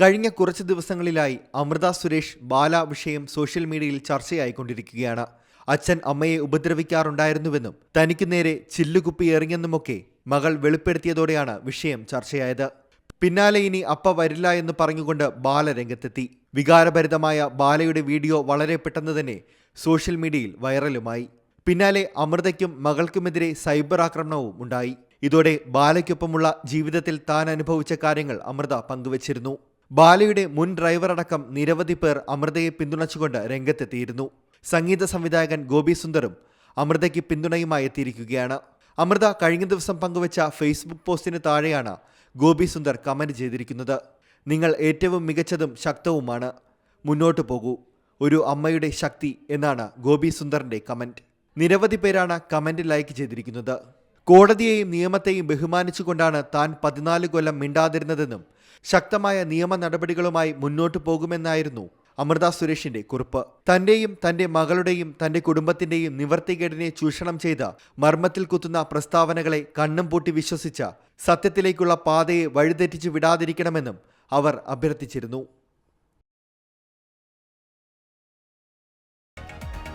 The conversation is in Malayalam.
കഴിഞ്ഞ കുറച്ച് ദിവസങ്ങളിലായി അമൃത സുരേഷ് ബാല വിഷയം സോഷ്യൽ മീഡിയയിൽ ചർച്ചയായിക്കൊണ്ടിരിക്കുകയാണ്. അച്ഛൻ അമ്മയെ ഉപദ്രവിക്കാറുണ്ടായിരുന്നുവെന്നും തനിക്ക് നേരെ ചില്ലുകുപ്പി എറിഞ്ഞെന്നുമൊക്കെ മകൾ വെളിപ്പെടുത്തിയതോടെയാണ് വിഷയം ചർച്ചയായത്. പിന്നാലെ ഇനി അപ്പ വരില്ല എന്ന് പറഞ്ഞുകൊണ്ട് ബാല രംഗത്തെത്തി. വികാരഭരിതമായ ബാലയുടെ വീഡിയോ വളരെ പെട്ടെന്ന് തന്നെ സോഷ്യൽ മീഡിയയിൽ വൈറലുമായി. പിന്നാലെ അമൃതയ്ക്കും മകൾക്കുമെതിരെ സൈബർ ആക്രമണവും ഉണ്ടായി. ഇതോടെ ബാലയ്ക്കൊപ്പമുള്ള ജീവിതത്തിൽ താൻ അനുഭവിച്ച കാര്യങ്ങൾ അമൃത പങ്കുവച്ചിരുന്നു. ബാലയുടെ മുൻ ഡ്രൈവർ അടക്കം നിരവധി പേർ അമൃതയെ പിന്തുണച്ചുകൊണ്ട് രംഗത്തെത്തിയിരുന്നു. സംഗീത സംവിധായകൻ ഗോപി സുന്ദറും അമൃതയ്ക്ക് പിന്തുണയുമായി എത്തിയിരിക്കുകയാണ്. അമൃത കഴിഞ്ഞ ദിവസം പങ്കുവച്ച ഫേസ്ബുക്ക് പോസ്റ്റിന് താഴെയാണ് ഗോപി സുന്ദർ കമന്റ് ചെയ്തിരിക്കുന്നത്. നിങ്ങൾ ഏറ്റവും മികച്ചതും ശക്തവുമാണ്. മുന്നോട്ടു പോകൂ. ഒരു അമ്മയുടെ ശക്തി എന്നാണ് ഗോപി സുന്ദറിന്റെ കമന്റ് നിരവധി പേരാണ് കമന്റ് ലൈക്ക് ചെയ്തിരിക്കുന്നത്. കോടതിയെയും നിയമത്തെയും ബഹുമാനിച്ചുകൊണ്ടാണ് താൻ പതിനാല് കൊല്ലം മിണ്ടാതിരുന്നതെന്നും ശക്തമായ നിയമ നടപടികളുമായി മുന്നോട്ടു പോകുമെന്നായിരുന്നു അമൃത സുരേഷിന്റെ കുറിപ്പ്. തന്റെയും തന്റെ മകളുടെയും തന്റെ കുടുംബത്തിന്റെയും നിവർത്തികേടിനെ ചൂഷണം ചെയ്ത മർമ്മത്തിൽ കുത്തുന്ന പ്രസ്താവനകളെ കണ്ണും പൂട്ടി വിശ്വസിച്ച സത്യത്തിലേക്കുള്ള പാതയെ വഴിതെറ്റിച്ചു വിടാതിരിക്കണമെന്നും അവർ അഭ്യർത്ഥിച്ചിരുന്നു.